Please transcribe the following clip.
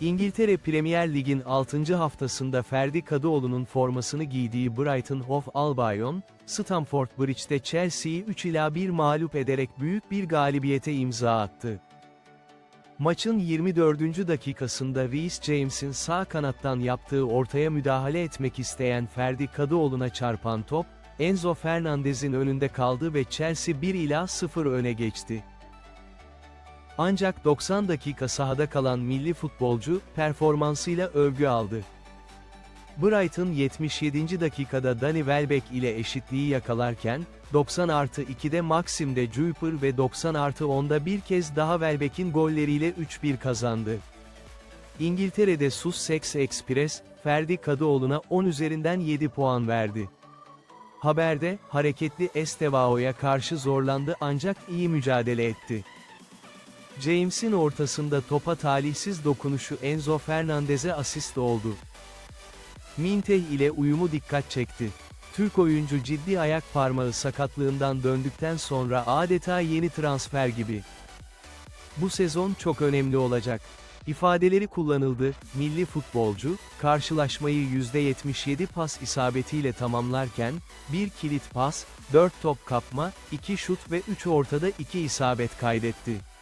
İngiltere Premier Lig'in 6. haftasında Ferdi Kadıoğlu'nun formasını giydiği Brighton Hove Albion, Stamford Bridge'de Chelsea'yi 3 ila 1 mağlup ederek büyük bir galibiyete imza attı. Maçın 24. dakikasında Reece James'in sağ kanattan yaptığı ortaya müdahale etmek isteyen Ferdi Kadıoğlu'na çarpan top, Enzo Fernandez'in önünde kaldı ve Chelsea 1 ila 0 öne geçti. Ancak 90 dakika sahada kalan milli futbolcu, performansıyla övgü aldı. Brighton 77. dakikada Danny Welbeck ile eşitliği yakalarken, 90 artı 2'de Maxim de Cuyper ve 90 artı 10'da bir kez daha Welbeck'in golleriyle 3-1 kazandı. İngiltere'de Sussex Express, Ferdi Kadıoğlu'na 10 üzerinden 7 puan verdi. Haberde, hareketli Estevao'ya karşı zorlandı ancak iyi mücadele etti. James'in ortasında topa talihsiz dokunuşu Enzo Fernandez'e asist oldu. Minteh ile uyumu dikkat çekti. Türk oyuncu ciddi ayak parmağı sakatlığından döndükten sonra adeta yeni transfer gibi. Bu sezon çok önemli olacak. İfadeleri kullanıldı, milli futbolcu, karşılaşmayı %77 pas isabetiyle tamamlarken, bir kilit pas, 4 top kapma, 2 şut ve 3 ortada 2 isabet kaydetti.